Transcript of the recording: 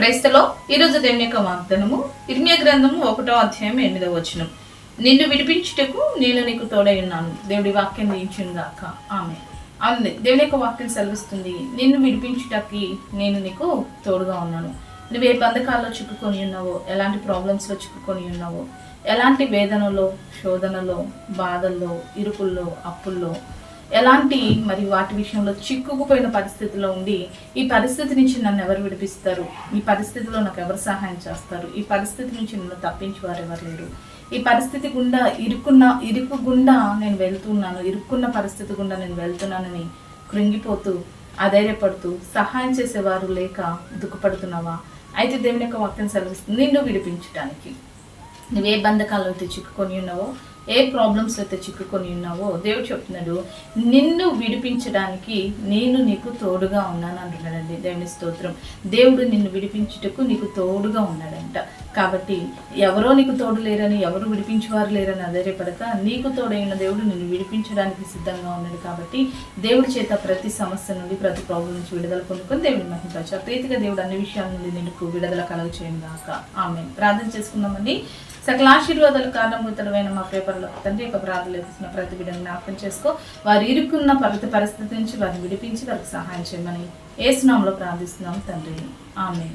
క్రైస్తలో ఈరోజు దేవుని యొక్క వాగ్దానము ఇర్మియ గ్రంథము ఒకటో అధ్యాయం ఎనిమిదవ వచనం. నిన్ను విడిపించుటకు నేను నీకు తోడై ఉన్నాను. దేవుడి వాక్యం దీయించును గాక. ఆమె అంది. దేవుని యొక్క వాక్యం సెలవిస్తుంది. నిన్ను విడిపించుటకి నేను నీకు తోడుగా ఉన్నాను. నువ్వు ఏ బంధకాల్లో చిక్కుకొని ఉన్నావో ఎలాంటి ప్రాబ్లమ్స్లో చిక్కుకొని ఉన్నావో ఎలాంటి వేదనలో శోధనలో బాధల్లో ఇరుకుల్లో అప్పుల్లో ఎలాంటి మరి వాటి విషయంలో చిక్కుకుపోయిన పరిస్థితిలో ఉండి ఈ పరిస్థితి నుంచి నన్ను ఎవరు విడిపిస్తారు? ఈ పరిస్థితిలో నాకు ఎవరు సహాయం చేస్తారు? ఈ పరిస్థితి నుంచి నన్ను తప్పించేవారు ఎవరు లేరు? ఈ పరిస్థితి గుండా ఇరుక్కున్న ఇరుకు గుండా నేను వెళ్తున్నాను ఇరుక్కున్న పరిస్థితి గుండా నేను వెళ్తున్నానని కృంగిపోతూ అధైర్యపడుతూ సహాయం చేసేవారు లేక దుఃఖపడుతున్నావా అయితే దేవుని యొక్క వాక్యం సెలవిస్తుంది నిన్ను విడిపించడానికి నువ్వు ఏ బంధకాల్లో అయితే చిక్కుకొని ఉన్నావో ఏ ప్రాబ్లమ్స్ అయితే చిక్కుకొని ఉన్నావో దేవుడు చెప్తున్నాడు నిన్ను విడిపించడానికి నేను నీకు తోడుగా ఉన్నాను అంటున్నాడండి. దేవుని స్తోత్రం. దేవుడు నిన్ను విడిపించుటకు నీకు తోడుగా ఉన్నాడంట. కాబట్టి ఎవరో నీకు తోడు లేరని ఎవరు విడిపించేవారు లేరని అధైర్యపడక నీకు తోడైన దేవుడు నిన్ను విడిపించడానికి సిద్ధంగా ఉన్నాడు కాబట్టి దేవుడి చేత ప్రతి సమస్య నుండి ప్రతి ప్రాబ్లం నుంచి విడుదల పొందుకొని దేవుడిని మహింపరచు ప్రీతిగా దేవుడు అన్ని విషయాల నుండి నీకు విడుదల కలగ చేయండి దాకా ఆమె ప్రార్థన చేసుకుందామండి. సకల ఆశీర్వాదాలు కారణభూతులమైన మా పేపర్లో తండ్రి యొక్క ప్రార్థనలు ఎదుగుతున్న ప్రతి బిడ్డను జ్ఞాపకం చేసుకో. వారు ఇరుక్కున్న ప్రతి పరిస్థితి నుంచి వారిని విడిపించి వారికి సహాయం చేయమని ఏ స్నామంలో ప్రార్థిస్తున్నాం తండ్రి. ఆమె